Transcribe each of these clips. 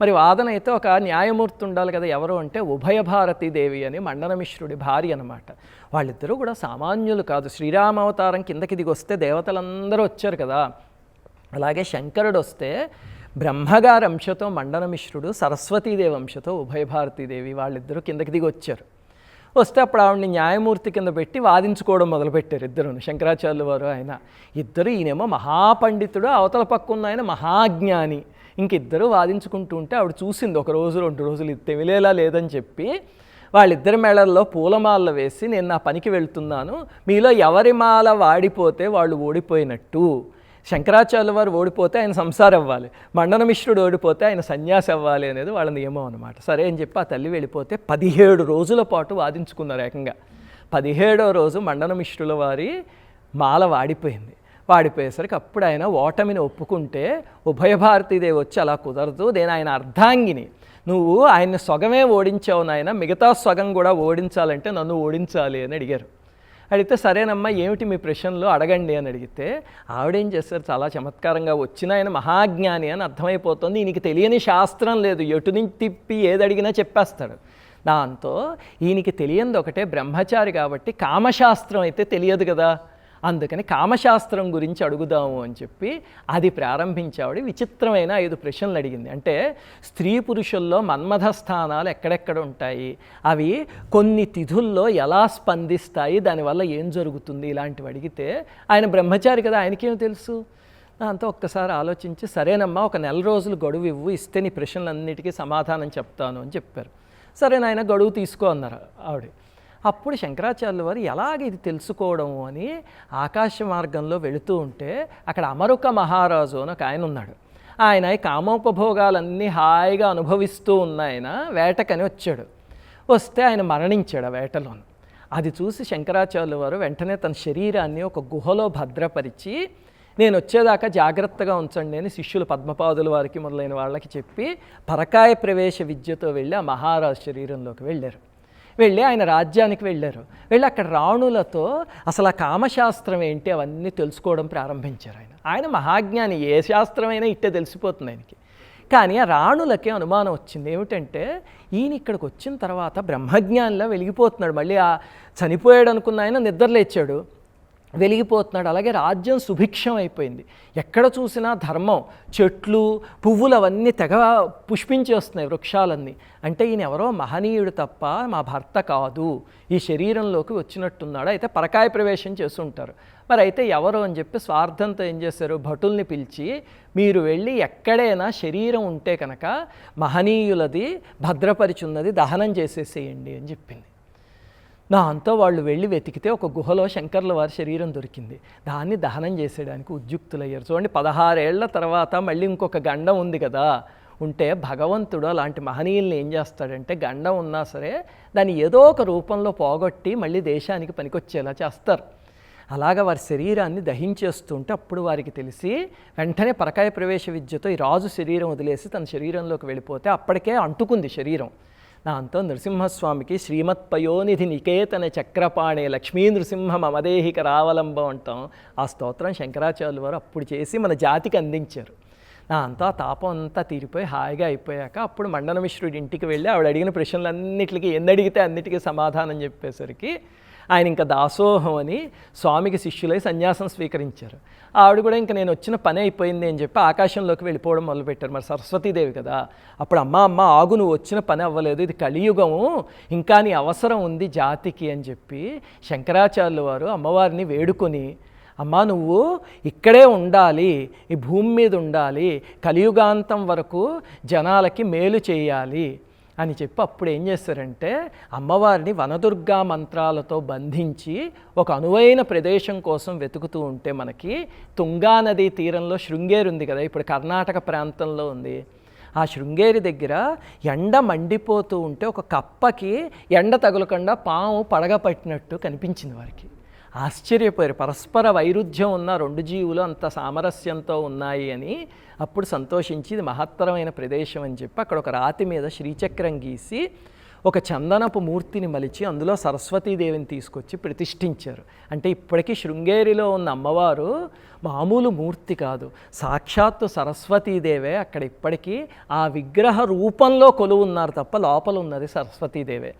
మరి వాదన అయితే ఒక న్యాయమూర్తి ఉండాలి కదా ఎవరు అంటే ఉభయ భారతీ దేవి అని మండనమిశ్రుడి భార్య అనమాట వాళ్ళిద్దరూ కూడా సామాన్యులు కాదు. శ్రీరామావతారం కిందకి దిగి వస్తే దేవతలందరూ వచ్చారు కదా. అలాగే శంకరుడు వస్తే బ్రహ్మగారి అంశతో మండనమిశ్రుడు సరస్వతీదేవి అంశతో ఉభయ భారతీదేవి వాళ్ళిద్దరూ కిందకి దిగి వచ్చారు. వస్తే అప్పుడు ఆవిడని న్యాయమూర్తి కింద పెట్టి వాదించుకోవడం మొదలుపెట్టారు ఇద్దరు శంకరాచార్యులు వారు ఆయన. ఇద్దరు ఈయనేమో మహాపండితుడు అవతల పక్క ఉన్న ఆయన మహాజ్ఞాని. ఇంక వాదించుకుంటూ ఉంటే ఆవిడ చూసింది ఒక రోజు రెండు రోజులు ఇది తెమిలేలా లేదని చెప్పి వాళ్ళిద్దరి మేళల్లో పూలమాల వేసి నేను నా పనికి వెళ్తున్నాను మీలో ఎవరి మాల వాడిపోతే వాళ్ళు ఓడిపోయినట్టు. శంకరాచార్యుల వారు ఓడిపోతే ఆయన సంసారం అవ్వాలి మండనమిశ్రుడు ఓడిపోతే ఆయన సన్యాసి అవ్వాలి అనేది వాళ్ళ నియమం అనమాట సరే అని చెప్పి ఆ తల్లి వెళ్ళిపోతే పదిహేడు రోజుల పాటు వాదించుకున్నారు ఏకంగా. పదిహేడో రోజు మండనమిశ్రుల వారి మాల వాడిపోయింది. వాడిపోయేసరికి అప్పుడు ఆయన ఓటమిని ఒప్పుకుంటే ఉభయభారతీదేవి వచ్చి అలా కుదరదు నేను ఆయన అర్ధాంగిని. నువ్వు ఆయన్ని సొగమే ఓడించావు నాయన మిగతా సొగం కూడా ఓడించాలంటే నన్ను ఓడించాలి అని అడిగారు. అడిగితే సరేనమ్మా ఏమిటి మీ ప్రశ్నలు? అడగండి అని అడిగితే ఆవిడేం చేస్తారు చాలా చమత్కారంగా వచ్చిన ఆయన మహాజ్ఞాని అని అర్థమైపోతుంది. ఈయనకి తెలియని శాస్త్రం లేదు. ఎటు నుంచి తిప్పి ఏది అడిగినా చెప్పేస్తాడు. దాంతో ఈయనకి తెలియంది ఒకటే బ్రహ్మచారి కాబట్టి కామశాస్త్రం అయితే తెలియదు కదా. అందుకని కామశాస్త్రం గురించి అడుగుదాము అని చెప్పి అది ప్రారంభించావిడ. విచిత్రమైన ఐదు ప్రశ్నలు అడిగింది. అంటే స్త్రీ పురుషుల్లో మన్మథ స్థానాలు ఎక్కడెక్కడ ఉంటాయి? అవి కొన్ని తిథుల్లో ఎలా స్పందిస్తాయి? దానివల్ల ఏం జరుగుతుంది? ఇలాంటివి అడిగితే ఆయన బ్రహ్మచారి కదా ఆయనకేం తెలుసు? దాంతో ఒక్కసారి ఆలోచించి సరేనమ్మా ఒక నెల రోజులు గడువు ఇవ్వు ఇస్తే నీ ప్రశ్నలన్నిటికీ సమాధానం చెప్తాను అని చెప్పారు. సరే నాయన గడువు తీసుకో అన్నారు ఆవిడ. అప్పుడు శంకరాచార్యుల వారు ఎలాగ ఇది తెలుసుకోవడము అని ఆకాశ మార్గంలో వెళుతూ ఉంటే అక్కడ అమరుక మహారాజు అని ఒక ఆయన ఉన్నాడు. ఆయన కామోపభోగాలన్నీ హాయిగా అనుభవిస్తూ ఉన్న ఆయన వేటకని వచ్చాడు. వస్తే ఆయన మరణించాడు ఆ వేటలోను. అది చూసి శంకరాచార్యుల వారు వెంటనే తన శరీరాన్ని ఒక గుహలో భద్రపరిచి నేను వచ్చేదాకా జాగ్రత్తగా ఉంచండి అని శిష్యులు పద్మపాదుల వారికి మొదలైన వాళ్ళకి చెప్పి పరకాయ ప్రవేశ విద్యతో వెళ్ళి ఆ మహారాజు శరీరంలోకి వెళ్ళారు. వెళ్ళి ఆయన రాజ్యానికి వెళ్ళారు. వెళ్ళి అక్కడ రాణులతో అసలు ఆ కామశాస్త్రం ఏంటి అవన్నీ తెలుసుకోవడం ప్రారంభించారు ఆయన. ఆయన మహాజ్ఞాని ఏ శాస్త్రమైనా ఇట్టే తెలిసిపోతుంది ఆయనకి. కానీ ఆ రాణులకే అనుమానం వచ్చింది. ఏమిటంటే ఈయన ఇక్కడికి వచ్చిన తర్వాత బ్రహ్మజ్ఞానిలా వెలిగిపోతున్నాడు. మళ్ళీ ఆ చనిపోయాడు అనుకున్న ఆయన నిద్రలేచాడు. వెలిగిపోతున్నాడు. అలాగే రాజ్యం సుభిక్షం అయిపోయింది ఎక్కడ చూసినా ధర్మం చెట్లు పువ్వులు అవన్నీ తెగ పుష్పించేస్తున్నాయి వృక్షాలన్నీ. అంటే ఈయన ఎవరో మహనీయుడు తప్ప మా భర్త కాదు. ఈ శరీరంలోకి వచ్చినట్టున్నాడు. అయితే పరకాయ ప్రవేశం చేస్తుంటారు మరి అయితే ఎవరు అని చెప్పి స్వార్థంతో ఏం చేశారు? భటుల్ని పిలిచి మీరు వెళ్ళి ఎక్కడైనా శరీరం ఉంటే కనుక మహనీయులది భద్రపరిచున్నది దహనం చేసేసేయండి అని చెప్పింది. దాంతో వాళ్ళు వెళ్ళి వెతికితే ఒక గుహలో శంకర్ల వారి శరీరం దొరికింది. దాన్ని దహనం చేసేయడానికి ఉద్యుక్తులయ్యారు. చూడండి పదహారేళ్ళ తర్వాత మళ్ళీ ఇంకొక గండం ఉంది కదా. ఉంటే భగవంతుడు అలాంటి మహనీయుల్ని ఏం చేస్తాడంటే గండం ఉన్నా సరే దాన్ని ఏదో ఒక రూపంలో పోగొట్టి మళ్ళీ దేశానికి పనికొచ్చేలా చేస్తారు. అలాగ వారి శరీరాన్ని దహించేస్తుంటే అప్పుడు వారికి తెలిసి వెంటనే పరకాయ ప్రవేశ విద్యతో ఈ రాజు శరీరం వదిలేసి తన శరీరంలోకి వెళ్ళిపోతే అప్పటికే అంటుకుంది శరీరం. దాంతో నరసింహస్వామికి శ్రీమత్ పయోనిధి నికేతన చక్రపాణి లక్ష్మీ నృసింహ మమదేహిక రావలంబం అంటాం. ఆ స్తోత్రం శంకరాచార్యులు వారు అప్పుడు చేసి మన జాతికి అందించారు. దాంతో ఆ తాపం అంతా తీరిపోయి హాయిగా అయిపోయాక అప్పుడు మండనమిశ్రుడి ఇంటికి వెళ్ళి ఆవిడ అడిగిన ప్రశ్నలన్నిటికీ ఎన్ని అడిగితే అన్నిటికీ సమాధానం చెప్పేసరికి ఆయన ఇంకా దాసోహం అని స్వామికి శిష్యులై సన్యాసం స్వీకరించారు. ఆవిడ కూడా ఇంకా నేను వచ్చిన పని అయిపోయింది అని చెప్పి ఆకాశంలోకి వెళ్ళిపోవడం మొదలుపెట్టారు. మరి సరస్వతీదేవి కదా అప్పుడు అమ్మ అమ్మ ఆగు నువ్వు వచ్చిన పని అవ్వలేదు ఇది కలియుగము ఇంకా నీ అవసరం ఉంది జాతికి అని చెప్పి శంకరాచార్యుల వారు అమ్మవారిని వేడుకొని అమ్మా నువ్వు ఇక్కడే ఉండాలి ఈ భూమి మీద ఉండాలి కలియుగాంతం వరకు జనాలకి మేలు చేయాలి అని చెప్పి అప్పుడు ఏం చేస్తారంటే అమ్మవారిని వనదుర్గా మంత్రాలతో బంధించి ఒక అనువైన ప్రదేశం కోసం వెతుకుతూ ఉంటే మనకి తుంగా నదీ తీరంలో శృంగేరి ఉంది కదా ఇప్పుడు కర్ణాటక ప్రాంతంలో ఉంది. ఆ శృంగేరి దగ్గర ఎండ మండిపోతూ ఉంటే ఒక కప్పకి ఎండ తగులకుండా పాము పడగ పట్టినట్టు కనిపించింది వారికి. ఆశ్చర్యపోయారు. పరస్పర వైరుధ్యం ఉన్న రెండు జీవులు అంత సామరస్యంతో ఉన్నాయి అని అప్పుడు సంతోషించి ఇది మహత్తరమైన ప్రదేశం అని చెప్పి అక్కడ ఒక రాతి మీద శ్రీచక్రం గీసి ఒక చందనపు మూర్తిని మలిచి అందులో సరస్వతీదేవిని తీసుకొచ్చి ప్రతిష్ఠించారు. అంటే ఇప్పటికీ శృంగేరిలో ఉన్న అమ్మవారు మామూలు మూర్తి కాదు. సాక్షాత్తు సరస్వతీదేవే అక్కడ ఇప్పటికీ ఆ విగ్రహ రూపంలో కొలువు ఉన్నారు తప్ప లోపల ఉన్నది సరస్వతీదేవే.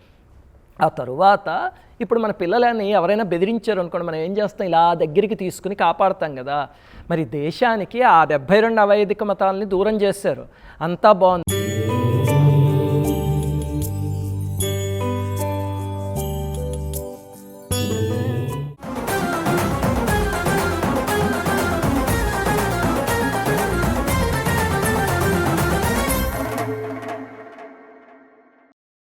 ఆ తరువాత ఇప్పుడు మన పిల్లలని ఎవరైనా బెదిరించారు అనుకోండి మనం ఏం చేస్తాం? ఇలా దగ్గరికి తీసుకుని కాపాడుతాం కదా. మరి దేశానికి ఆ డెబ్భై రెండు అవైదిక మతాలని దూరం చేశారు. అంతా బాగుంది.